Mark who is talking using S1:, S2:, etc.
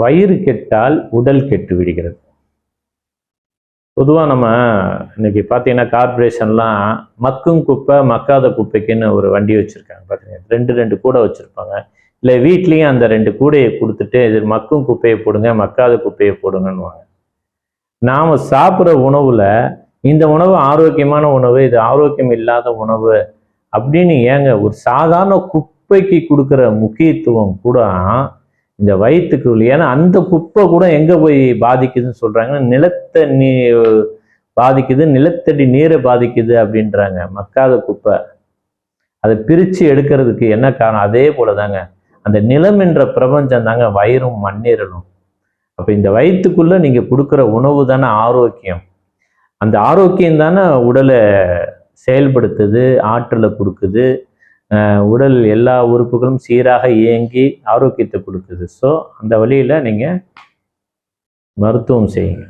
S1: வயிறு கெட்டால் உடல் கெட்டு விடுகிறது. பொதுவாக நம்ம இன்னைக்கு பார்த்தீங்கன்னா கார்பரேஷன்லாம் மக்கும் குப்பை மக்காத குப்பைக்குன்னு ஒரு வண்டி வச்சுருக்காங்க பார்த்தீங்க ரெண்டு ரெண்டு கூடை வச்சுருப்பாங்க. இல்லை வீட்லேயும் அந்த ரெண்டு கூடையை கொடுத்துட்டு இது மக்கும் குப்பையை போடுங்க மக்காத குப்பையை போடுங்கன்னுவாங்க. நாம் சாப்பிட்ற உணவில் இந்த உணவு ஆரோக்கியமான உணவு இது ஆரோக்கியம் இல்லாத உணவு அப்படின்னு ஏங்க ஒரு சாதாரண குப்பைக்கு கொடுக்குற முக்கியத்துவம் கூட இந்த வயிற்றுக்குள் ஏன்னா அந்த குப்பை கூட எங்கே போய் பாதிக்குதுன்னு சொல்கிறாங்கன்னா நிலத்தை நீ பாதிக்குது நிலத்தடி நீரை பாதிக்குது அப்படின்றாங்க. மக்காத குப்பை. அதை பிரித்து எடுக்கிறதுக்கு என்ன காரணம்? அதே போல தாங்க அந்த நிலம் என்ற பிரபஞ்சம் தாங்க வயிறும் மண்ணீரலும். அப்போ இந்த வயிற்றுக்குள்ளே நீங்கள் கொடுக்குற உணவு தானே ஆரோக்கியம். அந்த ஆரோக்கியம் தானே உடலை செயல்படுத்துது ஆற்றலை கொடுக்குது. உடல் எல்லா உறுப்புகளும் சீராக இயங்கி ஆரோக்கியத்தை கொடுக்குது. ஸோ அந்த வழியில் நீங்கள் மருத்துவம் செய்யுங்க.